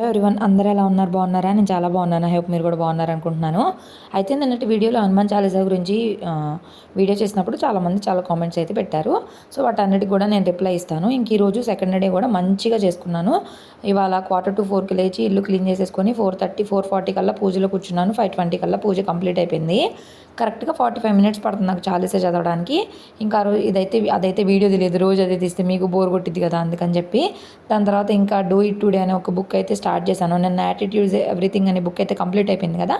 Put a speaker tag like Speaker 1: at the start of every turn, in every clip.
Speaker 1: Everyone అందరూ ఎలా ఉన్నారు? బాగున్నారా? నేను చాలా బాగున్నాను. హోప్ మీరు కూడా బాగున్నారు అనుకుంటున్నాను. అయితే నిన్నటి వీడియోలో హనుమాన్ చాలీసా గురించి వీడియో చేసినప్పుడు చాలామంది చాలా కామెంట్స్ అయితే పెట్టారు. సో వాటన్నిటికి కూడా నేను రిప్లై ఇస్తాను. ఇంక ఈరోజు సెకండ్ డే కూడా మంచిగా చేసుకున్నాను. ఇవాళ క్వార్టర్ టు ఫోర్కి లేచి ఇల్లు క్లీన్ చేసేసుకొని ఫోర్ థర్టీ ఫోర్ ఫార్టీ కల్లా పూజలో కూర్చున్నాను. ఫైవ్ ట్వంటీ కల్లా పూజ కంప్లీట్ అయిపోయింది. కరెక్ట్గా ఫార్టీ ఫైవ్ మినిట్స్ పడుతుంది నాకు చాలీసే చదవడానికి. ఇంకా రోజు ఇదైతే అదైతే వీడియో తెలియదు రోజు అదే తీస్తే మీకు బోర్ కొట్టిద్ది కదా అందుకని చెప్పి. దాని తర్వాత ఇంకా డూ ఇట్ టుడే అనే ఒక బుక్ అయితే స్టార్ట్ చేశాను. నేను యాటిట్యూడ్స్ ఎవ్రీథింగ్ అనే బుక్ అయితే కంప్లీట్ అయిపోయింది కదా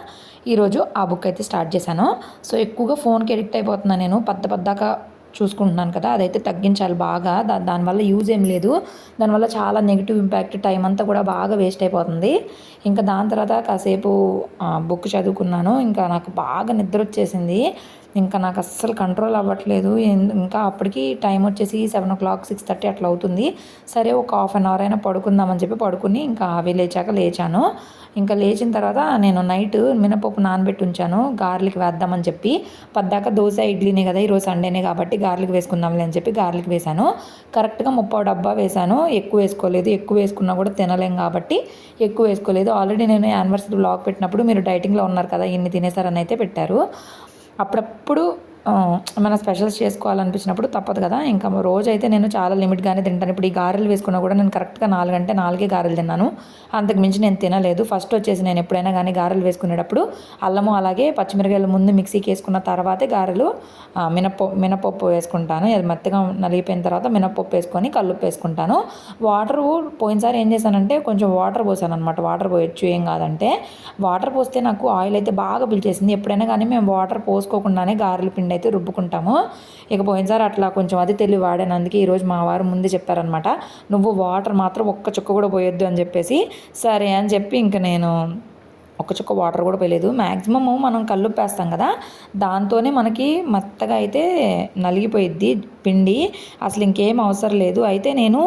Speaker 1: ఈరోజు ఆ బుక్ అయితే స్టార్ట్ చేశాను. సో ఎక్కువగా ఫోన్కి ఎడిక్ట్ అయిపోతున్నాను నేను పద్ద పెద్దగా చూసుకుంటున్నాను కదా అదైతే తగ్గించాలి బాగా. దా దానివల్ల యూజ్ ఏం లేదు. దానివల్ల చాలా నెగిటివ్ ఇంపాక్ట్ టైం అంతా కూడా బాగా వేస్ట్ అయిపోతుంది. ఇంకా దాని తర్వాత కాసేపు బుక్ చదువుకున్నాను. ఇంకా నాకు బాగా నిద్ర వచ్చేసింది. ఇంకా నాకు అస్సలు కంట్రోల్ అవ్వట్లేదు. ఇంకా అప్పటికి టైం వచ్చేసి seven o'clock six thirty అట్లా అవుతుంది. సరే ఒక హాఫ్ అన్ అవర్ అయినా పడుకుందామని చెప్పి పడుకుని ఇంకా అవి లేచాక లేచాను. ఇంకా లేచిన తర్వాత నేను నైట్ మినపప్పు నానబెట్టి ఉంచాను. గార్లిక్ వేద్దామని చెప్పి పద్దాక దోశ ఇడ్లీనే కదా ఈరోజు సండేనే కాబట్టి గార్లిక్ వేసుకుందాంలే అని చెప్పి గార్లిక్ వేశాను. కరెక్ట్గా ముప్పై డబ్బా వేశాను. ఎక్కువ వేసుకోలేదు. ఎక్కువ వేసుకున్నా కూడా తినలేం కాబట్టి ఎక్కువ వేసుకోలేదు. ఆల్రెడీ నేను యానివర్సరీ బ్లాగ్ పెట్టినప్పుడు మీరు డైటింగ్లో ఉన్నారు కదా ఇన్ని తినేసారని అయితే పెట్టారు. అప్పుడప్పుడు మన స్పెషల్స్ చేసుకోవాలనిపించినప్పుడు తప్పదు కదా. ఇంకా రోజైతే నేను చాలా లిమిట్గానే తింటాను. ఇప్పుడు ఈ గారెలు వేసుకున్నా కూడా నేను కరెక్ట్గా నాలుగంటే నాలుగే గారెలు తిన్నాను. అంతకు మించి నేను తినలేదు. ఫస్ట్ వచ్చేసి నేను ఎప్పుడైనా కానీ గారెలు వేసుకునేటప్పుడు అల్లము అలాగే పచ్చిమిరకాయలు ముందు మిక్సీకి వేసుకున్న తర్వాతే గారెలు మినప్పప్పు మినపప్పు మినపప్పు వేసుకుంటాను. అది మెత్తగా నలిగిపోయిన తర్వాత మినపప్పు వేసుకొని కల్లుప్పు వేసుకుంటాను. వాటర్ పోయినసారి ఏం చేశానంటే కొంచెం వాటర్ పోసాను అనమాట వాటర్ పోయొచ్చు ఏం కాదంటే వాటర్ పోస్తే నాకు ఆయిల్ అయితే బాగా పిలిచేసింది. ఎప్పుడైనా కానీ మేము వాటర్ పోసుకోకుండానే గారెలు పిండి అయితే రుబ్బుకుంటాము. ఇక పోయినసారి అట్లా కొంచెం అది తెలివి వాడాను అందుకే ఈరోజు మా వారు ముందే చెప్పారనమాట నువ్వు వాటర్ మాత్రం ఒక్క చుక్క కూడా పోయొద్దు అని చెప్పేసి. సరే అని చెప్పి ఇంక నేను ఒక చుక్క వాటర్ కూడా పోయలేదు. మ్యాక్సిమమ్ మనం కళ్ళు కదా. దాంతోనే మనకి మెత్తగా అయితే నలిగిపోయిద్ది. పిండి అసలు ఇంకేం అవసరం లేదు. అయితే నేను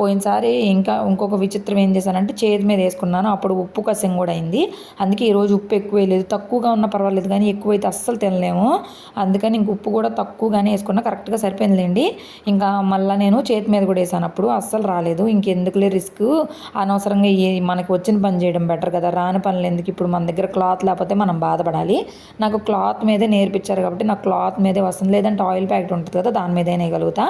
Speaker 1: పోయినసారి ఇంకా ఇంకొక విచిత్రం ఏం చేశానంటే చేతి మీద వేసుకున్నాను. అప్పుడు ఉప్పు కసం కూడా అయింది. అందుకే ఈరోజు ఉప్పు ఎక్కువ వేయలేదు తక్కువగా ఉన్నా పర్వాలేదు కానీ ఎక్కువైతే అస్సలు తినలేము. అందుకని ఇంక ఉప్పు కూడా తక్కువగానే వేసుకున్నా. కరెక్ట్గా సరిపోయిందిలేండి. ఇంకా మళ్ళీ నేను చేతి మీద కూడా వేసాను. అప్పుడు అస్సలు రాలేదు. ఇంకెందుకులే రిస్క్. అనవసరంగా మనకు మనకి వచ్చిన పని చేయడం బెటర్ కదా. రాని పనులు ఎందుకు ఇప్పుడు మన దగ్గర క్లాత్ లేకపోతే మనం బాధపడాలి. నాకు క్లాత్ మీదే నేర్పించారు కాబట్టి నాకు క్లాత్ మీదే వస్తుంది. లేదంటే ఆయిల్ ప్యాకెట్ ఉంటుంది కదా దాని మీదే వేయగలుగుతా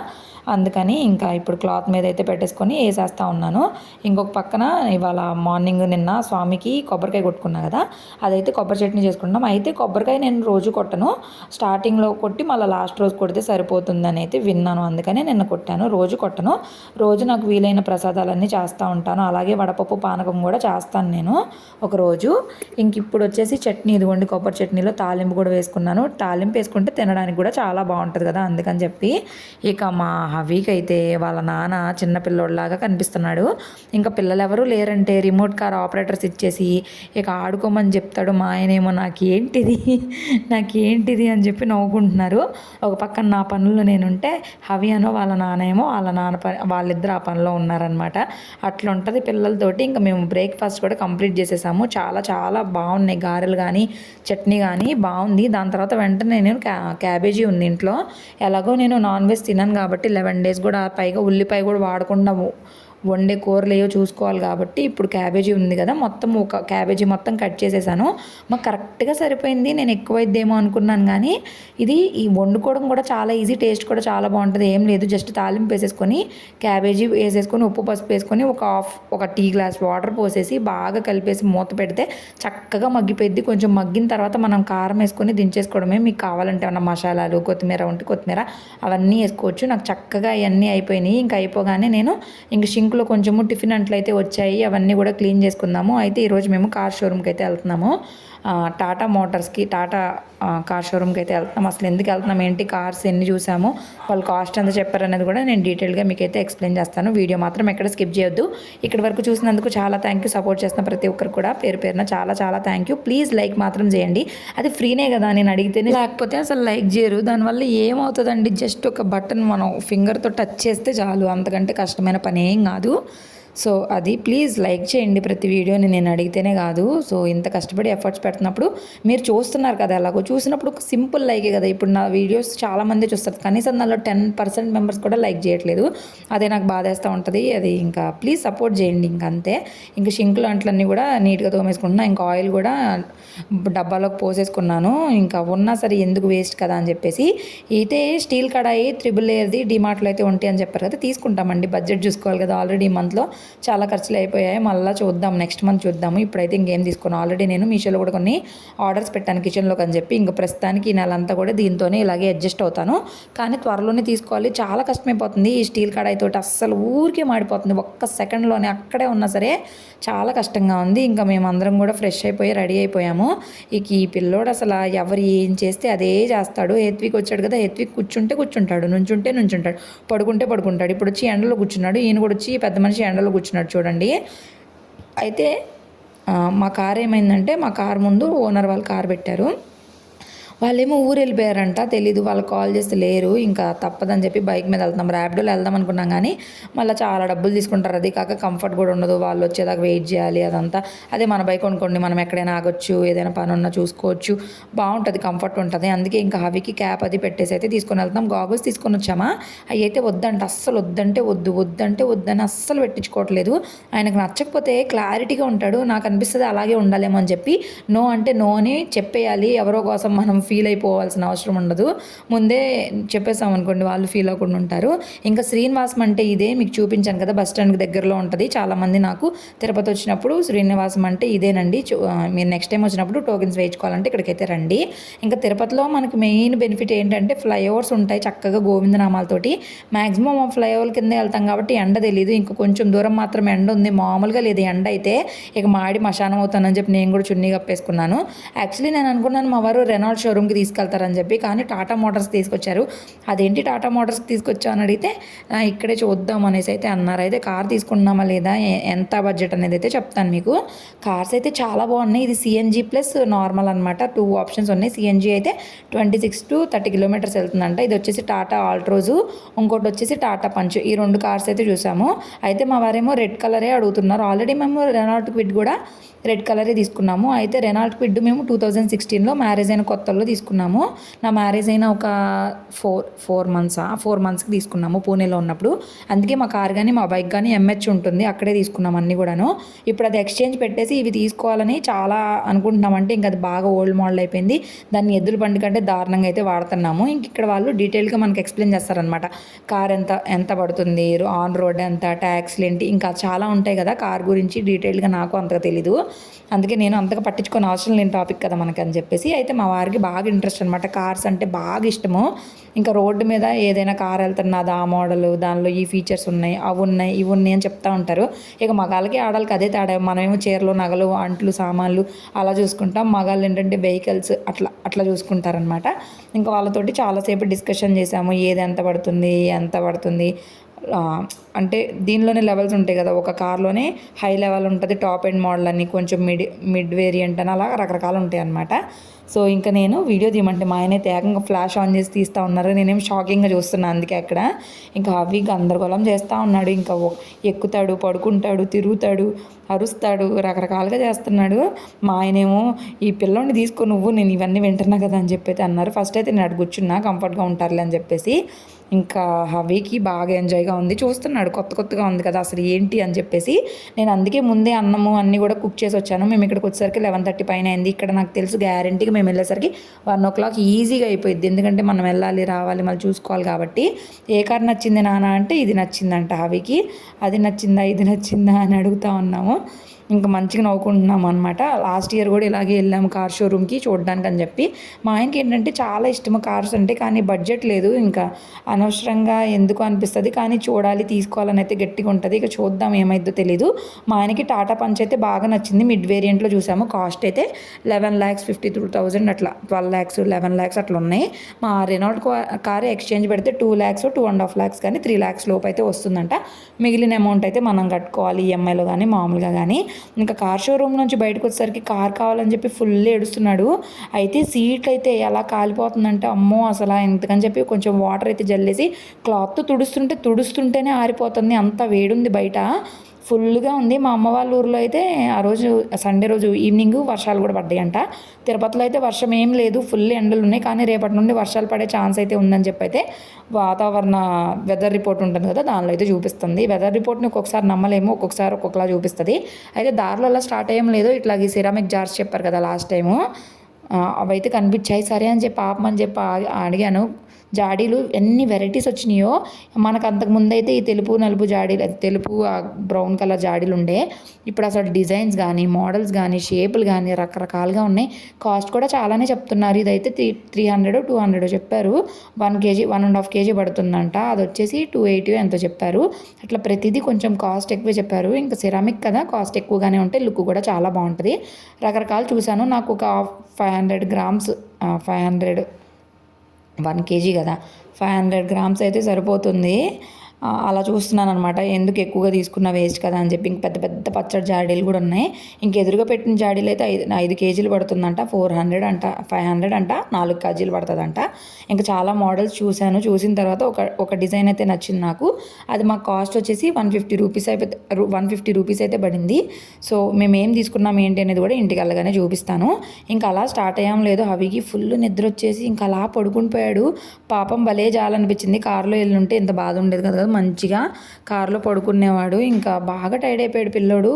Speaker 1: అందుకని ఇంకా ఇప్పుడు క్లాత్ మీద అయితే పెట్టేసుకొని వేసేస్తా ఉన్నాను. ఇంకొక పక్కన ఇవాళ మార్నింగ్ నిన్న స్వామికి కొబ్బరికాయ కొట్టుకున్నా కదా అదైతే కొబ్బరి చట్నీ చేసుకుంటాం అయితే కొబ్బరికాయ నేను రోజు కొట్టను. స్టార్టింగ్లో కొట్టి మళ్ళీ లాస్ట్ రోజు కొడితే సరిపోతుందని అయితే విన్నాను. అందుకనే నిన్న కొట్టాను. రోజు కొట్టను. రోజు నాకు వీలైన ప్రసాదాలన్నీ చేస్తూ ఉంటాను. అలాగే వడపప్పు పానకం కూడా చేస్తాను నేను ఒక రోజు ఇంక ఇప్పుడు వచ్చేసి చట్నీ ఇదిగోండి కొబ్బరి చట్నీలో తాలింపు కూడా వేసుకున్నాను. తాలింపు వేసుకుంటే తినడానికి కూడా చాలా బాగుంటుంది కదా అందుకని చెప్పి ఇక మా వీక్ అయితే వాళ్ళ నాన్న చిన్నపిల్లోడిలాగా కనిపిస్తున్నాడు. ఇంకా పిల్లలు ఎవరు లేరంటే రిమోట్ కార్ ఆపరేటర్స్ ఇచ్చేసి ఇక ఆడుకోమని చెప్తాడు మా ఆయనేమో నాకేంటిది? నాకేంటిది? అని చెప్పి నవ్వుకుంటున్నారు. ఒక పక్కన నా పనుల్లో నేనుంటే హవి అనో వాళ్ళ నాన్న ఏమో వాళ్ళ నాన్న పని వాళ్ళిద్దరు ఆ పనిలో ఉన్నారనమాట అట్లా ఉంటుంది పిల్లలతోటి. ఇంకా మేము బ్రేక్ఫాస్ట్ కూడా కంప్లీట్ చేసేసాము. చాలా చాలా బాగున్నాయి. గారెలు కానీ చట్నీ కానీ బాగుంది. దాని తర్వాత వెంటనే నేను క్యా క్యాబేజీ ఉంది ఇంట్లో. ఎలాగో నేను నాన్ వెజ్ తినను కాబట్టి లెవెన్ వన్ డేస్ కూడా పైగా ఉల్లిపాయ కూడా వాడకుండా వండే కూరలు ఏవో చూసుకోవాలి కాబట్టి ఇప్పుడు క్యాబేజీ ఉంది కదా మొత్తం ఒక క్యాబేజీ మొత్తం కట్ చేసేసాను. మాకు కరెక్ట్గా సరిపోయింది నేను ఎక్కువైద్దేమో అనుకున్నాను కానీ ఇది ఈ వండుకోవడం కూడా చాలా ఈజీ టేస్ట్ కూడా చాలా బాగుంటుంది ఏం లేదు. జస్ట్ తాలింపు వేసేసుకొని క్యాబేజీ వేసేసుకొని ఉప్పు పసుపు వేసుకొని ఒక హాఫ్ ఒక టీ గ్లాస్ వాటర్ పోసేసి బాగా కలిపేసి మూత పెడితే చక్కగా మగ్గిపోయింది కొంచెం మగ్గిన తర్వాత మనం కారం వేసుకొని దించేసుకోవడమే. మీకు కావాలంటే ఏమన్నా మసాలాలు కొత్తిమీర ఉంటే కొత్తిమీర అవన్నీ వేసుకోవచ్చు. నాకు చక్కగా అవన్నీ అయిపోయినాయి. ఇంకా అయిపోగానే నేను ఇంక సింక్లో కొంచెము టిఫిన్ అంట్లయితే వచ్చాయి. అవన్నీ కూడా క్లీన్ చేసుకుందాము. అయితే ఈరోజు మేము కార్ షోరూమ్కి అయితే వెళ్తున్నాము. టాటా మోటార్స్కి టాటా కార్ షోరూమ్కి అయితే వెళ్తున్నాం అసలు ఎందుకు వెళ్తున్నాం ఏంటి? కార్స్ ఎన్ని చూసాము? వాళ్ళు కాస్ట్ ఎంత చెప్పారనేది కూడా నేను డీటెయిల్గా మీకు అయితే ఎక్స్ప్లెయిన్ చేస్తాను. వీడియో మాత్రం ఎక్కడ స్కిప్ చేయొద్దు. ఇక్కడ వరకు చూసినందుకు చాలా థ్యాంక్ యూ. సపోర్ట్ చేస్తున్న ప్రతి ఒక్కరు కూడా పేరు పేరున చాలా చాలా థ్యాంక్ యూ. ప్లీజ్ లైక్ మాత్రం చేయండి. అది ఫ్రీనే కదా నేను అడిగితేనే లేకపోతే అసలు లైక్ చేయరు. దానివల్ల ఏమవుతుందండి? జస్ట్ ఒక బటన్ మనం ఫింగర్తో టచ్ చేస్తే చాలు. అంతకంటే కష్టమైన పని ఏం కాదు. కాదు సో అది ప్లీజ్ లైక్ చేయండి ప్రతి వీడియోని నేను అడిగితేనే కాదు. సో ఇంత కష్టపడి ఎఫర్ట్స్ పెడుతున్నప్పుడు మీరు చూస్తున్నారు కదా ఎలాగో. చూసినప్పుడు సింపుల్ లైకే కదా. ఇప్పుడు నా వీడియోస్ చాలామంది చూస్తారు. కనీసం దానిలో టెన్ పర్సెంట్ మెంబర్స్ కూడా లైక్ చేయట్లేదు. అదే నాకు బాధేస్తూ ఉంటుంది. అది ఇంకా ప్లీజ్ సపోర్ట్ చేయండి ఇంకా అంతే. ఇంకా షింకులు అంట్లన్నీ కూడా నీట్గా తోమేసుకుంటున్నా. ఇంకా ఆయిల్ కూడా డబ్బాలోకి పోసేసుకున్నాను. ఇంకా ఉన్నా సరే ఎందుకు వేస్ట్ కదా అని చెప్పేసి. అయితే స్టీల్ కడాయి త్రిబుల్ లేయర్ది డిమార్ట్లో అయితే ఉంటాయి అని చెప్పారు కదా. తీసుకుంటామండి. బడ్జెట్ చూసుకోవాలి కదా. ఆల్రెడీ ఈ మంత్లో చాలా ఖర్చులు అయిపోయాయి. మళ్ళీ చూద్దాం నెక్స్ట్ మంత్ చూద్దాము. ఇప్పుడైతే ఇంకేం తీసుకున్నాను ఆల్రెడీ నేను మీషోలో కూడా కొన్ని ఆర్డర్స్ పెట్టాను కిచెన్లోకి అని చెప్పి. ఇంకా ప్రస్తుతానికి ఈ నెల అంతా కూడా దీంతోనే ఇలాగే అడ్జస్ట్ అవుతాను. కానీ త్వరలోనే తీసుకోవాలి. చాలా కష్టమైపోతుంది. ఈ స్టీల్ కడాయితో అస్సలు ఊరికే మాడిపోతుంది. ఒక్క సెకండ్లోనే అక్కడే ఉన్నా సరే చాలా కష్టంగా ఉంది. ఇంకా మేమందరం కూడా ఫ్రెష్ అయిపోయి రెడీ అయిపోయాము. ఇక ఈ పిల్లోడు అసలు ఎవరు ఏం చేస్తే అదే చేస్తాడు. హెత్విక్ వచ్చాడు కదా. హెత్విక్ కూర్చుంటే కూర్చుంటాడు. నుంచుంటే నుంచుంటాడు. పడుకుంటే పడుకుంటాడు. ఇప్పుడు వచ్చి ఎండలో కూర్చున్నాడు. ఈయన కూడా వచ్చి పెద్ద మనిషి ఎండలో కూర్చున్నాడు చూడండి. అయితే మా కార్ ఏమైందంటే మా కార్ ముందు ఓనర్ వాళ్ళు కార్ పెట్టారు. వాళ్ళేమో ఊరు వెళ్ళిపోయారంట తెలీదు. వాళ్ళు కాల్ చేస్తే లేరు. ఇంకా తప్పదని చెప్పి బైక్ మీద వెళ్తున్నాం. ర్యాపిడోలో వెళ్దాం అనుకున్నాం కానీ మళ్ళీ చాలా డబ్బులు తీసుకుంటారు. అది కాక కంఫర్ట్ కూడా ఉండదు. వాళ్ళు వచ్చేదాకా వెయిట్ చేయాలి అదంతా. అదే మన బైక్ కొనుక్కోండి. మనం ఎక్కడైనా ఆగొచ్చు ఏదైనా పని ఉన్నా చూసుకోవచ్చు. బాగుంటుంది కంఫర్ట్ ఉంటుంది. అందుకే ఇంకా హవికి క్యాప్ అది పెట్టేసి అయితే తీసుకొని వెళ్తాం గాగుల్స్ తీసుకొని వచ్చామా? అవి అయితే వద్దంట. అస్సలు వద్దంటే వద్దు. వద్దంటే వద్దని అస్సలు పెట్టించుకోవట్లేదు. ఆయనకు నచ్చకపోతే క్లారిటీగా ఉంటాడు. నాకు అనిపిస్తుంది అలాగే ఉండాలేమో అని చెప్పి నో అంటే నో అని చెప్పేయాలి. ఎవరో కోసం మనం ఫీల్ అయిపోవాల్సిన అవసరం ఉండదు. ముందే చెప్పేసాం అనుకోండి వాళ్ళు ఫీల్ అవ్వకుండా ఉంటారు. ఇంకా శ్రీనివాసం అంటే ఇదే మీకు చూపించాను కదా బస్ స్టాండ్కి దగ్గరలో ఉంటుంది. చాలామంది నాకు తిరుపతి వచ్చినప్పుడు శ్రీనివాసం అంటే ఇదేనండి. చూ- మీరు నెక్స్ట్ టైం వచ్చినప్పుడు టోకెన్స్ వేయించుకోవాలంటే ఇక్కడికైతే రండి. ఇంకా తిరుపతిలో మనకి మెయిన్ బెనిఫిట్ ఏంటంటే ఫ్లైఓవర్స్ ఉంటాయి చక్కగా గోవిందనామాలతోటి. మ్యాక్సిమం ఫ్లైఓవర్ కింద వెళ్తాం కాబట్టి ఎండ తెలియదు ఇంకా కొంచెం దూరం మాత్రం ఎండ ఉంది. మామూలుగా లేదు ఎండ అయితే. ఇక మాడి మశానం అవుతానని చెప్పి నేను కూడా చున్నీ కప్పేసుకున్నాను. యాక్చువల్లీ నేను అనుకున్నాను మా వారు రెనాల్డ్ షోరూమ్కి తీసుకెళ్తారని చెప్పి కానీ టాటా మోటార్స్ తీసుకొచ్చారు. అదేంటి టాటా మోటార్స్కి తీసుకొచ్చా అని అడిగితే ఇక్కడే చూద్దాం అనేసి అయితే అన్నారు. అయితే కార్ తీసుకున్నామా లేదా ఎంత బడ్జెట్ అనేది అయితే చెప్తాను మీకు. కార్స్ అయితే చాలా బాగున్నాయి. ఇది సిఎన్జి ప్లస్ నార్మల్ అనమాట టూ ఆప్షన్స్ ఉన్నాయి. సిఎన్జి అయితే twenty six to thirty kilometres వెళ్తుందంట. ఇది వచ్చేసి టాటా ఆల్ట్రోజు ఇంకోటి వచ్చేసి టాటా పంచ్ ఈ రెండు కార్స్ అయితే చూసాము. అయితే మా వారేమో రెడ్ కలరే అడుగుతున్నారు. ఆల్రెడీ మేము రెనాల్ట్ క్విడ్ కూడా రెడ్ కలరే తీసుకున్నాము. అయితే రెనాల్ట్ క్విడ్ మేము టూ థౌజండ్ సిక్స్టీన్లో మ్యారేజ్ అయిన కొత్తలో తీసుకున్నాము. నా మ్యారేజ్ అయిన ఒక ఫోర్ ఫోర్ మంత్సా? ఫోర్ మంత్స్కి తీసుకున్నాము పూణేలో ఉన్నప్పుడు. అందుకే మా కార్ కానీ మా బైక్ కానీ ఎంహెచ్ ఉంటుంది. అక్కడే తీసుకున్నాం అన్నీ కూడాను. ఇప్పుడు అది ఎక్స్చేంజ్ పెట్టేసి ఇవి తీసుకోవాలని చాలా అనుకుంటున్నామంటే ఇంకా అది బాగా ఓల్డ్ మోడల్ అయిపోయింది. దాన్ని ఎద్దుల బండి కంటే దారుణంగా అయితే వాడుతున్నాము. ఇంక ఇక్కడ వాళ్ళు డీటెయిల్గా మనకి ఎక్స్ప్లెయిన్ చేస్తారనమాట కార్ ఎంత ఎంత పడుతుంది? ఆన్ రోడ్ ఎంత? ట్యాక్స్లు ఏంటి ఇంకా చాలా ఉంటాయి కదా కార్ గురించి డీటెయిల్గా నాకు అంతగా తెలీదు. అందుకే నేను అంతగా పట్టించుకొని అవసరం లేని టాపిక్ కదా మనకి అని చెప్పేసి. అయితే మా వారికి బాగా ఇంట్రెస్ట్ అనమాట కార్స్ అంటే బాగా ఇష్టము. ఇంకా రోడ్డు మీద ఏదైనా కార్ వెళ్తున్నది ఆ మోడల్ దానిలో ఈ ఫీచర్స్ ఉన్నాయి అవి ఉన్నాయి ఇవి ఉన్నాయి అని చెప్తా ఉంటారు. ఇక మగాళ్ళకి ఆడాలకి అదే తేడా. మనమేమో చీరలు నగలు అంట్లు సామాన్లు అలా చూసుకుంటాం. మగాళ్ళు ఏంటంటే వెహికల్స్ అట్లా అట్లా చూసుకుంటారనమాట ఇంకా వాళ్ళతోటి చాలాసేపు డిస్కషన్ చేసాము. ఏది ఎంత పడుతుంది ఎంత పడుతుంది అంటే దీనిలోనే లెవెల్స్ ఉంటాయి కదా. ఒక కార్లోనే హై లెవెల్ ఉంటుంది టాప్ ఎండ్ మోడల్ అని కొంచెం మిడ్ మిడ్ వేరియంట్ అని అలా రకరకాలు ఉంటాయి అన్నమాట. సో ఇంకా నేను వీడియో తీయమంటే మా ఆయన తేగంగా ఫ్లాష్ ఆన్ చేసి తీస్తూ ఉన్నారు. నేనేం షాకింగ్గా చూస్తున్నాను అందుకే అక్కడ. ఇంకా అవి గందరగోళం చేస్తూ ఉన్నాడు. ఇంకా ఎక్కుతాడు పడుకుంటాడు తిరుగుతాడు అరుస్తాడు రకరకాలుగా చేస్తున్నాడు. మా ఆయనేమో ఈ పిల్లోని తీసుకో నువ్వు నేను ఇవన్నీ వింటున్నా కదా అని చెప్పి అన్నారు. ఫస్ట్ అయితే నేను అటు కంఫర్ట్గా ఉంటారులే అని చెప్పేసి. ఇంకా హవీకి బాగా ఎంజాయ్గా ఉంది. చూస్తున్నాడు కొత్త కొత్తగా ఉంది కదా అసలు ఏంటి అని చెప్పేసి. నేను అందుకే ముందే అన్నము అన్నీ కూడా కుక్ చేసి వచ్చాను. మేము ఇక్కడికి వచ్చేసరికి లెవెన్ థర్టీ పైన అయింది. ఇక్కడ నాకు తెలుసు గ్యారంటీగా మేము వెళ్ళేసరికి వన్ ఓ క్లాక్ ఈజీగా అయిపోయింది ఎందుకంటే మనం వెళ్ళాలి రావాలి మళ్ళీ చూసుకోవాలి కాబట్టి. ఏ కార్ నచ్చింది నాన్న అంటే ఇది నచ్చిందంట హవీకి. అది నచ్చిందా ఇది నచ్చిందా అని అడుగుతా ఉన్నాము. ఇంకా మంచిగా నవ్వుకుంటున్నాం అనమాట లాస్ట్ ఇయర్ కూడా ఇలాగే వెళ్ళాము కార్ షోరూమ్కి చూడడానికి అని చెప్పి. మా ఆయనకి ఏంటంటే చాలా ఇష్టము కార్స్ అంటే కానీ బడ్జెట్ లేదు. ఇంకా అనవసరంగా ఎందుకు అనిపిస్తుంది? కానీ చూడాలి తీసుకోవాలని అయితే గట్టిగా ఉంటుంది. ఇక చూద్దాం ఏమైందో తెలీదు. మా ఆయనకి టాటా పంచ్ అయితే బాగా నచ్చింది. మిడ్ వేరియంట్లో చూసాము. కాస్ట్ అయితే eleven lakhs fifty two thousand అట్లా. ట్వెల్వ్ ల్యాక్స్ లెవెన్ ల్యాక్స్ అట్లా ఉన్నాయి. మా రెనాల్డ్ కార్ ఎక్స్చేంజ్ పెడితే two lakhs two and half lakhs కానీ త్రీ ల్యాక్స్ లోపు అయితే వస్తుందంట. మిగిలిన అమౌంట్ అయితే మనం కట్టుకోవాలి. ఈఎంఐలో కానీ మామూలుగా కానీ. ఇంకా కార్ షోరూమ్ నుంచి బయటకు వచ్చేసరికి కార్ కావాలని చెప్పి ఫుల్ ఏడుస్తున్నాడు. అయితే సీట్లు అయితే ఎలా కాలిపోతుందంటే అమ్మో అసలు ఎందుకని చెప్పి కొంచెం వాటర్ అయితే జల్లేసి క్లాత్తో తుడుస్తుంటే తుడుస్తుంటేనే ఆరిపోతుంది. అంత వేడుంది బయట. ఫుల్గా ఉంది. మా అమ్మ వాళ్ళ ఊర్లో అయితే ఆ రోజు సండే రోజు ఈవినింగ్ వర్షాలు కూడా పడ్డాయంట తిరుపతిలో అయితే వర్షం ఏం లేదు. ఫుల్ ఎండలు ఉన్నాయి. కానీ రేపటి నుండి వర్షాలు పడే ఛాన్స్ అయితే ఉందని చెప్పి అయితే వాతావరణ వెదర్ రిపోర్ట్ ఉంటుంది కదా దానిలో అయితే చూపిస్తుంది. వెదర్ రిపోర్ట్ని ఒక్కొక్కసారి నమ్మలేము. ఒక్కొక్కసారి ఒక్కొక్కలా చూపిస్తుంది. అయితే దారిలో అలా స్టార్ట్ అయ్యం లేదు. ఇట్లా ఈ సిరామిక్ జార్స్ చెప్పారు కదా లాస్ట్ టైము. అవైతే కనిపించాయి. సరే అని చెప్పి ఆపమని చెప్పి అడిగాను. జాడీలు ఎన్ని వెరైటీస్ వచ్చినాయో మనకు అంతకు ముందు అయితే ఈ తెలుపు నలుపు జాడీలు తెలుపు బ్రౌన్ కలర్ జాడీలు ఉండే. ఇప్పుడు అసలు డిజైన్స్ కానీ మోడల్స్ కానీ షేపులు కానీ రకరకాలుగా ఉన్నాయి. కాస్ట్ కూడా చాలానే చెప్తున్నారు. ఇదైతే three three hundred two hundred చెప్పారు. One kg one and half kg పడుతుందంట. అది వచ్చేసి టూ ఎయిటీ ఎంతో చెప్పారు. అట్లా ప్రతిదీ కొంచెం కాస్ట్ ఎక్కువ చెప్పారు. ఇంకా సిరామిక్ కదా కాస్ట్ ఎక్కువగానే ఉంటే లుక్ కూడా చాలా బాగుంటుంది. రకరకాలు చూశాను. నాకు ఒక five hundred grams five hundred one kg కదా. ఫైవ్ హండ్రెడ్ గ్రామ్స్ అయితే సరిపోతుంది. అలా చూస్తున్నాను అనమాట ఎందుకు ఎక్కువగా తీసుకున్న వేస్ట్ కదా అని చెప్పి ఇంక పెద్ద పెద్ద పచ్చడి జాడీలు కూడా ఉన్నాయి. ఇంక ఎదురుగా పెట్టిన జాడీలు అయితే ఐదు ఐదు కేజీలు పడుతుందంట. ఫోర్ హండ్రెడ్ అంట ఫైవ్ హండ్రెడ్ అంట నాలుగు కేజీలు పడుతుందంట. ఇంకా చాలా మోడల్స్ చూశాను. చూసిన తర్వాత ఒక ఒక డిజైన్ అయితే నచ్చింది నాకు. అది మాకు కాస్ట్ వచ్చేసి వన్ ఫిఫ్టీ రూపీస్ అయిపోతే వన్ ఫిఫ్టీ రూపీస్ అయితే పడింది. సో మేము ఏం తీసుకున్నాం ఏంటి అనేది కూడా ఇంటికి వెళ్ళగానే చూపిస్తాను. ఇంకా అలా స్టార్ట్ అయ్యాం. లేదు హవికి ఫుల్ నిద్ర వచ్చేసి ఇంకా అలా పడుకుని పోయాడు. పాపం భలే జాలనిపించింది. కారులో వెళ్ళుంటే ఇంత బాధ ఉండేది కదా మంచిగా కారులో పడుకునేవాడు. ఇంకా బాగా టైర్డ్ అయిపోయాడు పిల్లోడు.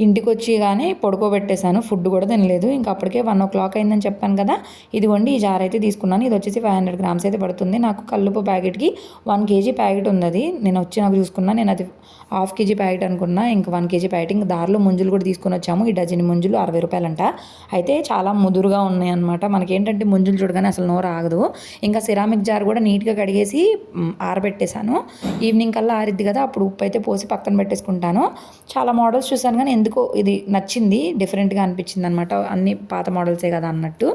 Speaker 1: ఇంటికి వచ్చి కానీ పడుకోబెట్టేశాను. ఫుడ్ కూడా తినలేదు. ఇంకా అప్పటికే వన్ ఓ క్లాక్ అయిందని చెప్పాను కదా. ఇదిగోండి ఈ జార్ అయితే తీసుకున్నాను. ఇది వచ్చేసి ఫైవ్ హండ్రెడ్ గ్రామ్స్ అయితే పడుతుంది. నాకు కల్లుపు ప్యాకెట్కి వన్ కేజీ ప్యాకెట్ ఉంది అది నేను వచ్చి నాకు చూసుకున్నా. నేను అది హాఫ్ కేజీ ప్యాకెట్ అనుకున్నా. ఇంకా వన్ కేజీ ప్యాకెట్. ఇంకా దారిలో ముంజులు కూడా తీసుకొని వచ్చాము. ఈ డజన్ ముంజులు అరవై రూపాయలంట. అయితే చాలా ముదురుగా ఉన్నాయి అనమాట మనకేంటంటే ముంజులు చూడగానే అసలు నోరు ఆగదు. ఇంకా సిరామిక్ జార్ కూడా నీట్గా కడిగేసి ఆరబెట్టేశాను. ఈవినింగ్ కల్లా ఆరిద్ది కదా. అప్పుడు ఉప్పు అయితే పోసి పక్కన పెట్టేసుకుంటాను. చాలా మోడల్స్ చూశాను కానీ ఎందుకో ఇది నచ్చింది డిఫరెంట్గా అనిపించింది అనమాట అన్ని పాత మోడల్సే కదా అన్నట్టు.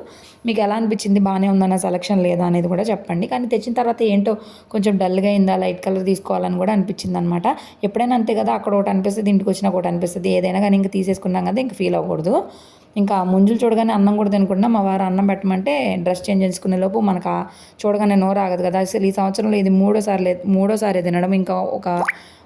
Speaker 1: మీకు ఎలా అనిపించింది? బాగానే ఉందన్న సెలక్షన్ లేదా అనేది కూడా చెప్పండి. కానీ తెచ్చిన తర్వాత ఏంటో కొంచెం డల్గా అయిందా లైట్ కలర్ తీసుకోవాలని కూడా అనిపించింది అనమాట ఎప్పుడైనా అంతే కదా అక్కడ ఒకటి అనిపిస్తుంది ఇంటికి వచ్చినా ఒకటి అనిపిస్తుంది. ఏదైనా కానీ ఇంకా తీసేసుకున్నాం కదా ఇంకా ఫీల్ అవ్వకూడదు. ఇంకా ముంజులు చూడగానే అన్నం కూడా తినకుండా మా వారు అన్నం పెట్టమంటే డ్రెస్ చేంజ్ చేసుకునే లోపు మనకు ఆ చూడగానే నోరు ఆగదు కదా. అసలు ఈ సంవత్సరంలో ఇది మూడోసారి లేదు మూడోసారి తినడం. ఇంకా ఒక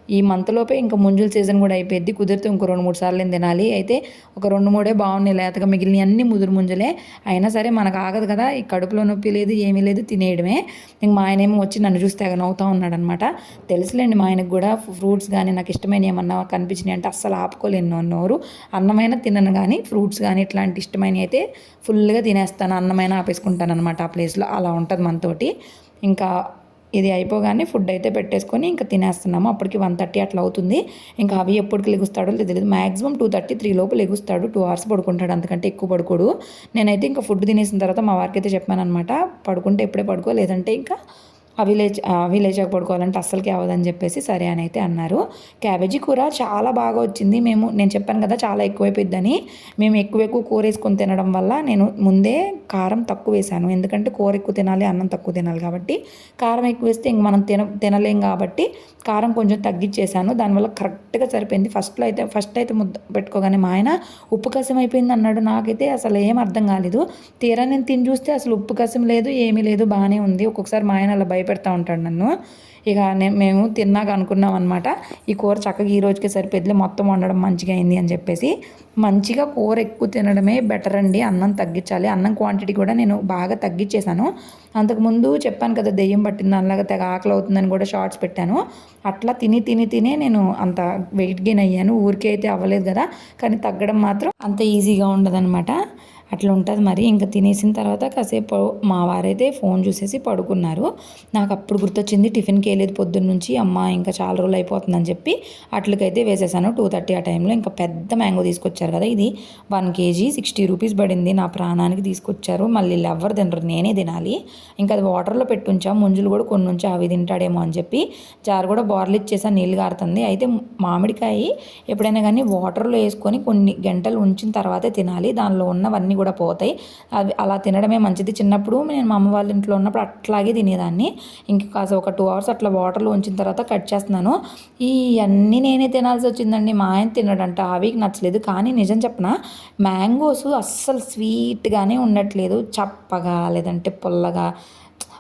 Speaker 1: ఈ మంత్లోపే ఇంకా ముంజుల సీజన్ కూడా అయిపోయింది కుదిరితే ఇంకో రెండు మూడు సార్లు తినాలి. అయితే ఒక రెండు మూడే బాగున్నాయి. లేతగా మిగిలిన అన్ని ముదురు ముంజలే. అయినా సరే మనకు ఆగదు కదా. ఈ కడుపులో నొప్పి లేదు ఏమీ లేదు తినేయడమే. ఇంక మా ఆయన ఏమో వచ్చి నన్ను చూస్తే నవ్వుతా నవ్వుతూ తెలుసులేండి మా ఆయనకు కూడా ఫ్రూట్స్ కానీ నాకు ఇష్టమైన ఏమన్నా కనిపించినాయి అంటే అస్సలు ఆపుకోలేను నోరు. అన్నమైన తినను కానీ ఫ్రూట్స్ కానీ ఇట్లాంటి ఇష్టమైనవి అయితే ఫుల్గా తినేస్తాను. అన్నమైన ఆపేసుకుంటాను అనమాట ఆ ప్లేస్లో అలా ఉంటుంది మనతోటి. ఇంకా ఇది అయిపోగానే ఫుడ్ అయితే పెట్టేసుకొని ఇంకా తినేస్తున్నాము. అప్పటికి వన్ థర్టీ అట్లా అవుతుంది. ఇంకా అవి ఎప్పటికి లెగుస్తాడో తెలియదు మాక్సిమం టూ థర్టీ త్రీ లోపు లెగుస్తాడు. టూ అవర్స్ పడుకుంటాడు. అంతకంటే ఎక్కువ పడుకోడు. నేనైతే ఇంకా ఫుడ్ తినేసిన తర్వాత మా వారికి అయితే చెప్పాను అనమాట పడుకుంటే ఎప్పుడే పడుకో లేదంటే ఇంకా అవి లేచి అవి లేచాక పడుకోవాలంటే అస్సలకి అవ్వదని చెప్పేసి సరే అని అయితే అన్నారు. క్యాబేజీ కూర చాలా బాగా వచ్చింది. మేము నేను చెప్పాను కదా చాలా ఎక్కువైపోయిద్దని. మేము ఎక్కువ ఎక్కువ కూర వేసుకొని తినడం వల్ల నేను ముందే కారం తక్కువ వేసాను ఎందుకంటే కూర ఎక్కువ తినాలి అన్నం తక్కువ తినాలి కాబట్టి. కారం ఎక్కువ వేస్తే ఇంక మనం తిన తినలేం కాబట్టి కారం కొంచెం తగ్గించేసాను దానివల్ల కరెక్ట్గా సరిపోయింది. ఫస్ట్లో అయితే ఫస్ట్ అయితే ముద్ద పెట్టుకోగానే మా ఆయన ఉప్పు కసం అయిపోయింది అన్నాడు. నాకైతే అసలు ఏం అర్థం కాలేదు. తీరా నేను తిని చూస్తే అసలు ఉప్పు కసం లేదు ఏమీ లేదు బాగానే ఉంది. ఒక్కొక్కసారి మా ఆయన అలా భయపెడతా ఉంటాడు నన్ను. ఇక నేను మేము తిన్నాక అనుకున్నాం అనమాట ఈ కూర చక్కగా ఈ రోజుకే సరిపోద్దిలే మొత్తం వండడం మంచిగా అయింది అని చెప్పేసి. మంచిగా కూర ఎక్కువ తినడమే బెటర్ అండి అన్నం తగ్గించాలి. అన్నం క్వాంటిటీ కూడా నేను బాగా తగ్గించేశాను. అంతకుముందు చెప్పాను కదా దెయ్యం పట్టింది అలాగా తెగ ఆకలి అవుతుందని కూడా షార్ట్స్ పెట్టాను. అట్లా తిని తిని తినే నేను అంత వెయిట్ గెయిన్ అయ్యాను. ఊరికే అయితే అవ్వలేదు కదా కానీ తగ్గడం మాత్రం అంత ఈజీగా ఉండదన్నమాట. అట్లా ఉంటుంది మరి. ఇంకా తినేసిన తర్వాత కాసేపు మా వారైతే ఫోన్ చూసేసి పడుకున్నారు. నాకు అప్పుడు గుర్తొచ్చింది టిఫిన్కి వెళ్ళేది పొద్దున్న నుంచి అమ్మ ఇంకా చాలా రోజులు అయిపోతుందని చెప్పి అట్లకైతే వేసేసాను టూ థర్టీ ఆ టైంలో. ఇంకా పెద్ద మ్యాంగో తీసుకొచ్చారు కదా ఇది. వన్ కేజీ సిక్స్టీ రూపీస్ పడింది. నా ప్రాణానికి తీసుకొచ్చారు. మళ్ళీ వీళ్ళు ఎవరు తినరు. నేనే తినాలి. ఇంకా అది వాటర్లో పెట్టుంచా. ముంజులు కూడా కొన్ని ఉంచి అవి తింటాడేమో అని చెప్పి జారు కూడా బార్లు ఇచ్చేసా. నీళ్ళు గారుతుంది. అయితే మామిడికాయ ఎప్పుడైనా కానీ వాటర్లో వేసుకొని కొన్ని గంటలు ఉంచిన తర్వాతే తినాలి. దానిలో ఉన్నవన్నీ కూడా పోతాయి. అవి అలా తినడమే మంచిది. చిన్నప్పుడు నేను మా అమ్మ వాళ్ళ ఇంట్లో ఉన్నప్పుడు అట్లాగే తినేదాన్ని. ఇంకా కాస్త ఒక టూ అవర్స్ అట్లా వాటర్లో ఉంచిన తర్వాత కట్ చేస్తున్నాను. ఈ నేనే తినాల్సి వచ్చిందండి. మా ఆయన తినడంట. అవి నచ్చలేదు. కానీ నిజం చెప్పిన మ్యాంగోస్ అస్సలు స్వీట్గానే ఉండట్లేదు. చప్పగా లేదంటే పుల్లగా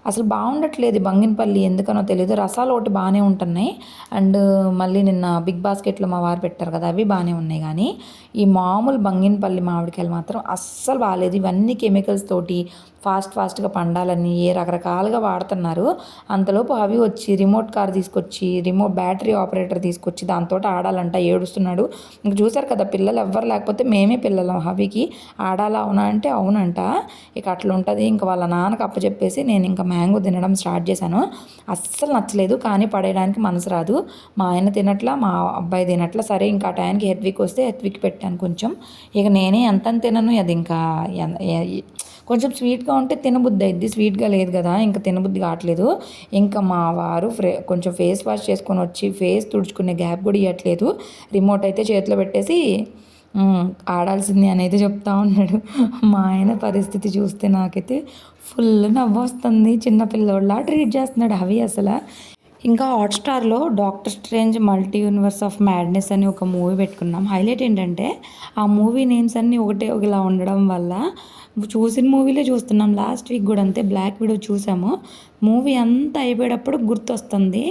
Speaker 1: అసలు బాగుండట్లేదు బంగినపల్లి. ఎందుకనో తెలియదు రసాలు ఒకటి బాగానే ఉంటున్నాయి. అండ్ మళ్ళీ నిన్న బిగ్ బాస్కెట్లో మా వారు పెట్టారు కదా అవి బాగానే ఉన్నాయి. కానీ ఈ మామూలు బంగినపల్లి మామిడికాయలు మాత్రం అస్సలు బాగాలేదు. ఇవన్నీ కెమికల్స్ తోటి ఫాస్ట్ ఫాస్ట్గా పండాలని ఏ రకరకాలుగా వాడుతున్నారు. అంతలోపు అవి వచ్చి రిమోట్ కార్ తీసుకొచ్చి రిమోట్ బ్యాటరీ ఆపరేటర్ తీసుకొచ్చి దాంతో ఆడాలంట ఏడుస్తున్నాడు. ఇంక చూసారు కదా పిల్లలు ఎవ్వరు లేకపోతే మేమే పిల్లలం. హవికి ఆడాలా అవునా అంటే అవునంట. ఇక అట్లా ఉంటుంది ఇంకా వాళ్ళ నాన్నకు అప్పచెప్పేసి నేను ఇంకా మ్యాంగో తినడం స్టార్ట్ చేశాను. అస్సలు నచ్చలేదు కానీ పడేయడానికి మనసు రాదు. మా ఆయన తినట్లా మా అబ్బాయి తినట్లా సరే ఇంకా ఆ టైంకి హెత్విక్ వస్తే హెత్విక్ పెట్టాను కొంచెం. ఇక నేనే ఎంత తినను అది ఇంకా కొంచెం స్వీట్గా ఉంటే తినబుద్ధి అయింది స్వీట్గా లేదు కదా ఇంకా తినబుద్ధి కావట్లేదు. ఇంకా మా వారు ఫ్రే కొంచెం ఫేస్ వాష్ చేసుకొని వచ్చి ఫేస్ తుడుచుకునే గ్యాప్ కూడా ఇవ్వట్లేదు రిమోట్ అయితే చేతిలో పెట్టేసి ఆడాల్సింది అని అయితే చెప్తా ఉన్నాడు. మా ఆయన పరిస్థితి చూస్తే నాకైతే ఫుల్ నవ్వు వస్తుంది చిన్నపిల్లోళ్ళ ట్రీట్ చేస్తున్నాడు అవి అసలు. ఇంకా హాట్స్టార్లో doctor strange multiverse of madness అని ఒక మూవీ పెట్టుకున్నాం. హైలైట్ ఏంటంటే ఆ మూవీ నేమ్స్ అన్నీ ఒకటే ఒకలా ఉండడం వల్ల చూసిన మూవీలే చూస్తున్నాం. లాస్ట్ వీక్ కూడా అంతే బ్లాక్ విడో చూసాము. మూవీ అంతా అయిపోయేటప్పుడు గుర్తొస్తుంది.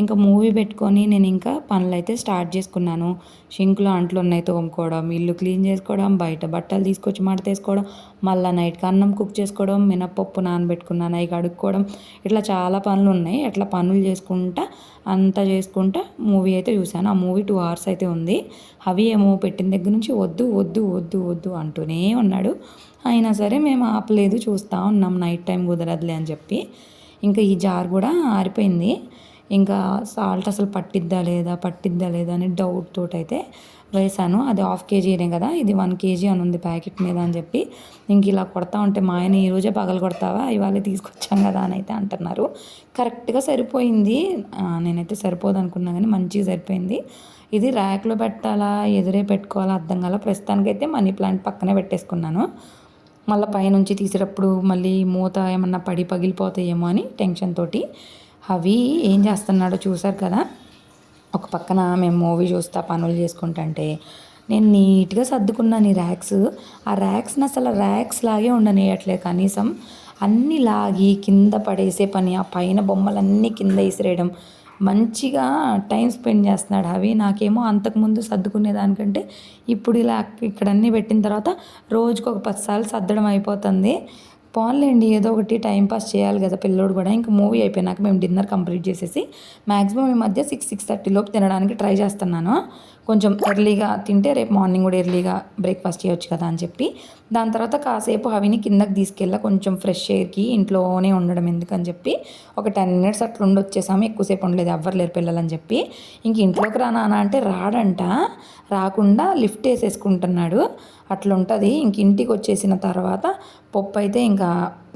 Speaker 1: ఇంకా మూవీ పెట్టుకొని నేను ఇంకా పనులు అయితే స్టార్ట్ చేసుకున్నాను. షింకులో అంట్లు ఉన్నాయి తోముకోవడం ఇల్లు క్లీన్ చేసుకోవడం బయట బట్టలు తీసుకొచ్చి మడతేసుకోవడం మళ్ళీ నైట్కి అన్నం కుక్ చేసుకోవడం మినప్పప్పు నానబెట్టుకున్నాను అవి కడుక్కోవడం ఇట్లా చాలా పనులు ఉన్నాయి. అట్లా పనులు చేసుకుంటా అంతా చేసుకుంటా మూవీ అయితే చూశాను. ఆ మూవీ టూ అవర్స్ అయితే ఉంది. అవి ఏమో పెట్టిన దగ్గర నుంచి వద్దు వద్దు వద్దు వద్దు అంటూనే ఉన్నాడు. అయినా సరే మేము ఆపలేదు చూస్తూ ఉన్నాం నైట్ టైం కుదరదులే అని చెప్పి. ఇంకా ఈ జార్ కూడా ఆరిపోయింది. ఇంకా సాల్ట్ అసలు పట్టిద్దా లేదా పట్టిద్దా లేదా అని డౌట్ తోటైతే అయితే వేసాను అది హాఫ్ కేజీనే కదా ఇది వన్ కేజీ అని ఉంది ప్యాకెట్ మీద అని చెప్పి. ఇంక ఇలా కొడతా ఉంటే మా ఆయన ఈరోజే పగలు కొడతావా? ఇవాళ తీసుకొచ్చాం కదా అని అయితే అంటున్నారు. కరెక్ట్గా సరిపోయింది. నేనైతే సరిపోదు అనుకున్నా కానీ మంచిగా సరిపోయింది. ఇది ర్యాక్లో పెట్టాలా ఎదురే పెట్టుకోవాలా అర్థం కాల. ప్రస్తుతానికైతే మనీ ప్లాంట్ పక్కనే పెట్టేసుకున్నాను. మళ్ళీ పైనుంచి తీసేటప్పుడు మళ్ళీ మూత ఏమన్నా పడి పగిలిపోతాయేమో అని టెన్షన్ తోటి అవి ఏం చేస్తున్నాడో చూసారు కదా. ఒక పక్కన మేము మూవీ చూస్తా పనులు చేసుకుంటుంటే నేను నీట్గా సర్దుకున్నాను ఈ ర్యాక్స్ ఆ ర్యాక్స్ని అసలు ర్యాక్స్ లాగే ఉండనియట్లే కనీసం అన్నీ లాగి కింద పడేసే పని ఆ పైన బొమ్మలన్నీ కింద విసిరేయడం మంచిగా టైం స్పెండ్ చేస్తున్నాడు అవి నాకేమో అంతకుముందు సర్దుకునే దానికంటే ఇప్పుడు ఇలా ఇక్కడ అన్నీ పెట్టిన తర్వాత రోజుకు ఒక పది సార్లు సర్దడం అయిపోతుంది. పోన్లేండి ఏదో ఒకటి టైంపాస్ చేయాలి కదా పిల్లోడు కూడా. ఇంకా మూవీ అయిపోయినాక మేము డిన్నర్ కంప్లీట్ చేసేసి మ్యాక్సిమం ఈ మధ్య సిక్స్ సిక్స్ థర్టీ లోపు తినడానికి ట్రై చేస్తున్నాను. కొంచెం ఎర్లీగా తింటే రేపు మార్నింగ్ కూడా ఎర్లీగా బ్రేక్ఫాస్ట్ చేయొచ్చు కదా అని చెప్పి. దాని తర్వాత కాసేపు అవిని కిందకి తీసుకెళ్ళా కొంచెం ఫ్రెష్ ఎయిర్కి ఇంట్లోనే ఉండడం ఎందుకని చెప్పి. ఒక టెన్ మినిట్స్ అట్లా ఉండి వచ్చేసాము ఎక్కువసేపు ఉండలేదు ఎవ్వరు లేరు పిల్లలని చెప్పి. ఇంక ఇంట్లోకి రా అంటే రాడంట. రాకుండా లిఫ్ట్ వేసేసుకుంటున్నాడు. అట్లుంటుంది. ఇంక ఇంటికి వచ్చేసిన తర్వాత పప్పు అయితే ఇంకా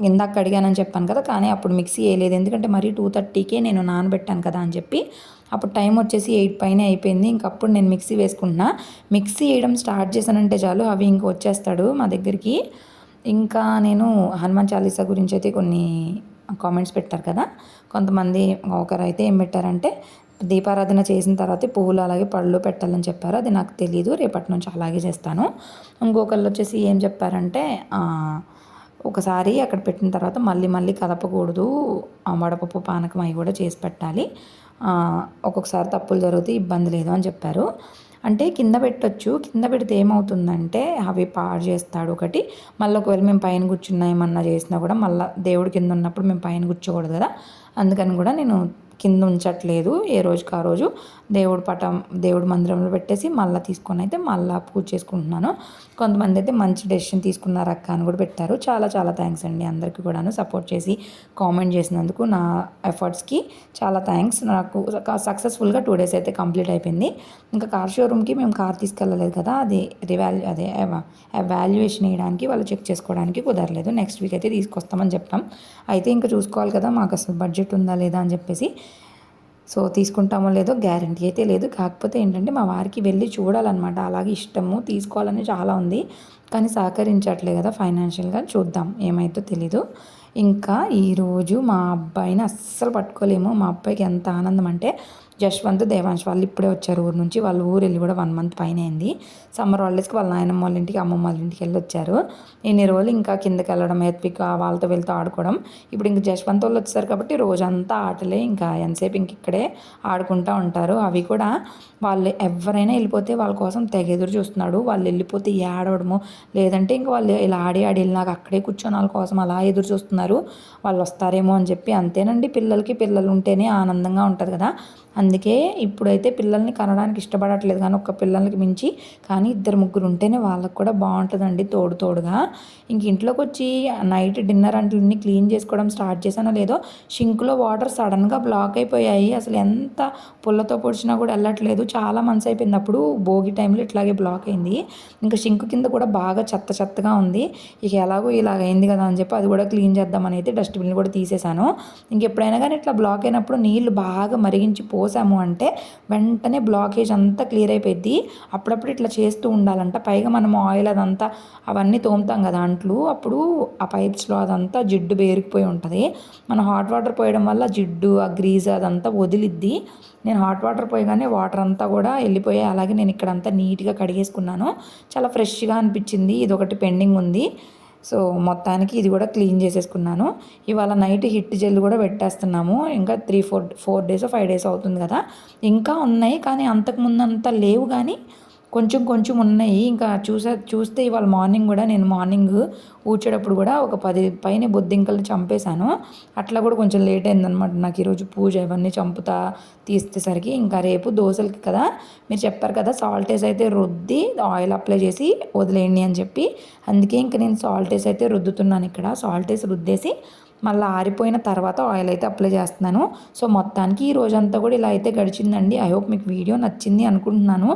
Speaker 1: ఇందాక అడిగానని చెప్పాను కదా కానీ అప్పుడు మిక్సీ వేయలేదు. ఎందుకంటే మరీ టూ థర్టీకే నేను నానబెట్టాను కదా అని చెప్పి అప్పుడు టైం వచ్చేసి ఎయిట్ పైన అయిపోయింది. ఇంకప్పుడు నేను మిక్సీ వేసుకుంటున్నా. మిక్సీ వేయడం స్టార్ట్ చేశానంటే చాలు అవి ఇంక వచ్చేస్తాడు మా దగ్గరికి. ఇంకా నేను హనుమాన్ చాలీసా గురించి అయితే కొన్ని కామెంట్స్ పెట్టారు కదా కొంతమంది ఒకరు అయితే ఏం పెట్టారంటే దీపారాధన చేసిన తర్వాత పువ్వులు అలాగే పళ్ళు పెట్టాలని చెప్పారు. అది నాకు తెలియదు రేపటి నుంచి అలాగే చేస్తాను. ఇంకొకళ్ళు వచ్చేసి ఏం చెప్పారంటే ఒకసారి అక్కడ పెట్టిన తర్వాత మళ్ళీ మళ్ళీ కదపకూడదు. వడపప్పు పానకం అవి కూడా చేసి పెట్టాలి. ఒక్కొక్కసారి తప్పులు జరిగితే ఇబ్బంది లేదు అని చెప్పారు. అంటే కింద పెట్టొచ్చు. కింద పెడితే ఏమవుతుందంటే అవి పాడు చేస్తాడు ఒకటి. మళ్ళీ ఒకవేళ మేము పైన కూర్చున్నా ఏమన్నా చేసినా కూడా మళ్ళీ దేవుడు కింద ఉన్నప్పుడు మేము పైన కూర్చోకూడదు కదా. అందుకని కూడా నేను కింద ఉంచట్లేదు. ఏ రోజుకి ఆ రోజు దేవుడు పటం దేవుడు మందిరంలో పెట్టేసి మళ్ళీ తీసుకొని అయితే మళ్ళీ పూజ చేసుకుంటున్నాను. కొంతమంది అయితే మంచి డెసిషన్ తీసుకున్నారు అక్క అని కూడా పెట్టారు. చాలా చాలా థ్యాంక్స్ అండి. అందరికీ కూడాను సపోర్ట్ చేసి కామెంట్ చేసినందుకు నా ఎఫర్ట్స్కి చాలా థ్యాంక్స్ నాకు సక్సెస్ఫుల్గా టూ డేస్ అయితే కంప్లీట్ అయిపోయింది. ఇంకా కార్ షోరూమ్కి మేము కార్ తీసుకెళ్ళలేదు కదా. అది రివాల్యూ అదే వాల్యుయేషన్ వేయడానికి వాళ్ళు చెక్ చేసుకోవడానికి కుదరలేదు. నెక్స్ట్ వీక్ అయితే తీసుకొస్తామని చెప్పాం అయితే ఇంకా చూసుకోవాలి కదా. మాకు అసలు బడ్జెట్ ఉందా లేదా అని చెప్పేసి. సో తీసుకుంటామో లేదో గ్యారంటీ అయితే లేదు. కాకపోతే ఏంటంటే మా వారికి వెళ్ళి చూడాలన్నమాట. అలాగే ఇష్టము తీసుకోవాలని చాలా ఉంది. కానీ సహకరించట్లే కదా ఫైనాన్షియల్గా. చూద్దాం ఏమైతే తెలీదు. ఇంకా ఈరోజు మా అబ్బాయిని అస్సలు పట్టుకోలేము. మా అబ్బాయికి ఎంత ఆనందం అంటే జశ్వంత్ దేవాంశ్ వాళ్ళు ఇప్పుడే వచ్చారు ఊరు నుంచి. వాళ్ళ ఊరు వెళ్ళి కూడా వన్ మంత్ పైన అయింది. సమ్మర్ హాలిడేస్కి వాళ్ళ నాయనమ్మ వాళ్ళ ఇంటికి అమ్మమ్మ వాళ్ళ ఇంటికి వెళ్ళి వచ్చారు. ఇన్ని రోజులు ఇంకా కిందకి వెళ్ళడం ఎత్విక వాళ్ళతో వెళ్తూ ఆడుకోవడం. ఇప్పుడు ఇంక జశ్వంత్ వాళ్ళు వచ్చారు కాబట్టి రోజంతా ఆటలే ఇంకా ఎంతసేపు ఇంక ఇక్కడే ఆడుకుంటూ ఉంటారు. అవి కూడా వాళ్ళు ఎవరైనా వెళ్ళిపోతే వాళ్ళ కోసం తెగ ఎదురు చూస్తున్నాడు. వాళ్ళు వెళ్ళిపోతే ఏడవడము. లేదంటే ఇంకా వాళ్ళు ఇలా ఆడి ఆడి వెళ్ళినాక అక్కడే కూర్చొని వాళ్ళ కోసం అలా ఎదురు చూస్తున్నారు. వాళ్ళు వస్తారేమో అని చెప్పి అంతేనండి. పిల్లలకి పిల్లలు ఉంటేనే ఆనందంగా ఉంటుంది కదా. అందుకే ఇప్పుడైతే పిల్లల్ని కనడానికి ఇష్టపడట్లేదు. కానీ ఒక్క పిల్లలకి మించి కానీ ఇద్దరు ముగ్గురు ఉంటేనే వాళ్ళకి కూడా బాగుంటుందండి తోడు తోడుగా. ఇంక ఇంట్లోకి వచ్చి నైట్ డిన్నర్ అంట్లన్నీ క్లీన్ చేసుకోవడం స్టార్ట్ చేశానో లేదో షింక్లో వాటర్ సడన్గా బ్లాక్ అయిపోయాయి. అసలు ఎంత పుల్లతో పొడిచినా కూడా వెళ్ళట్లేదు. చాలా మనసు అయిపోయింది. అప్పుడు భోగి టైంలో ఇట్లాగే బ్లాక్ అయింది. ఇంకా షింక్ కింద కూడా బాగా చెత్త చెత్తగా ఉంది. ఇక ఎలాగో ఇలాగ అయింది కదా అని చెప్పి అది కూడా క్లీన్ చేద్దామని అయితే డస్ట్బిన్ కూడా తీసేశాను. ఇంకెప్పుడైనా కానీ ఇట్లా బ్లాక్ అయినప్పుడు నీళ్ళు బాగా మరిగించి పోసాము అంటే వెంటనే బ్లాకేజ్ అంతా క్లియర్ అయిపోయింది అప్పుడప్పుడు ఇట్లా చేస్తూ ఉండాలంట. పైగా మనం ఆయిల్ అదంతా అవన్నీ తోముతాం కదా అంట్లు. అప్పుడు ఆ పైప్స్లో అదంతా జిడ్డు బేరుకుపోయి ఉంటుంది. మనం హాట్ వాటర్ పోయడం వల్ల జిడ్డు ఆ గ్రీజ్ అదంతా వదిలిద్ది. నేను హాట్ వాటర్ పోయగానే వాటర్ అంతా కూడా వెళ్ళిపోయాయి అలాగే నేను ఇక్కడ అంతా నీట్గా కడిగేసుకున్నాను. చాలా ఫ్రెష్గా అనిపించింది. ఇది ఒకటి పెండింగ్ ఉంది. సో మొత్తానికి ఇది కూడా క్లీన్ చేసేసుకున్నాను. ఇవాళ నైట్ హిట్ జెల్ కూడా పెట్టేస్తున్నాము. ఇంకా three four four days five days అవుతుంది కదా. ఇంకా ఉన్నాయి కానీ అంతకుముందు అంత లేవు కానీ కొంచెం కొంచెం ఉన్నాయి. ఇంకా చూసా చూస్తే ఇవాళ మార్నింగ్ కూడా నేను మార్నింగ్ ఊడ్చేటప్పుడు కూడా ఒక పది పైన బొద్దింకలు చంపేశాను. అట్లా కూడా కొంచెం లేట్ అయిందనమాట నాకు ఈరోజు పూజ ఇవన్నీ చంపుతా తీసేసరికి ఇంకా రేపు దోశలకి కదా. మీరు చెప్పారు కదా సాల్టేస్ అయితే రుద్ది ఆయిల్ అప్లై చేసి వదిలేయండి అని చెప్పి. అందుకే ఇంకా నేను సాల్టేస్ అయితే రుద్దుతున్నాను ఇక్కడ. సాల్టేస్ రుద్దేసి మళ్ళీ ఆరిపోయిన తర్వాత ఆయిల్ అయితే అప్లై చేస్తున్నాను. సో మొత్తానికి ఈ రోజంతా కూడా ఇలా అయితే గడిచిందండి. ఐ హోప్ మీకు వీడియో నచ్చింది అనుకుంటున్నాను.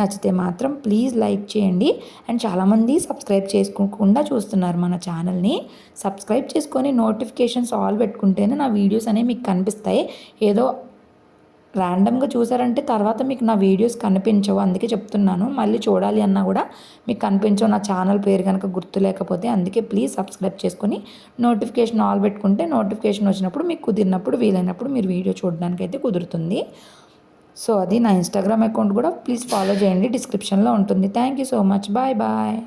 Speaker 1: నచ్చితే మాత్రం ప్లీజ్ లైక్ చేయండి. అండ్ చాలామంది సబ్స్క్రైబ్ చేసుకోకుండా చూస్తున్నారు మన ఛానల్ని సబ్స్క్రైబ్ చేసుకొని నోటిఫికేషన్స్ ఆల్ పెట్టుకుంటేనే నా వీడియోస్ అనేవి మీకు కనిపిస్తాయి. ఏదో ర్యాండమ్గా చూసారంటే తర్వాత మీకు నా వీడియోస్ కనిపించవు అందుకే చెప్తున్నాను. మళ్ళీ చూడాలి అన్నా కూడా మీకు కనిపించవు నా ఛానల్ పేరు కనుక గుర్తు లేకపోతే అందుకే ప్లీజ్ సబ్స్క్రైబ్ చేసుకొని నోటిఫికేషన్ ఆల్ పెట్టుకుంటే నోటిఫికేషన్ వచ్చినప్పుడు మీకు కుదిరినప్పుడు వీలైనప్పుడు మీరు వీడియో చూడడానికి అయితే కుదురుతుంది. సో అది నా ఇన్స్టాగ్రామ్ అకౌంట్ కూడా ప్లీజ్ ఫాలో చేయండి డిస్క్రిప్షన్లో ఉంటుంది. Thank you so much bye bye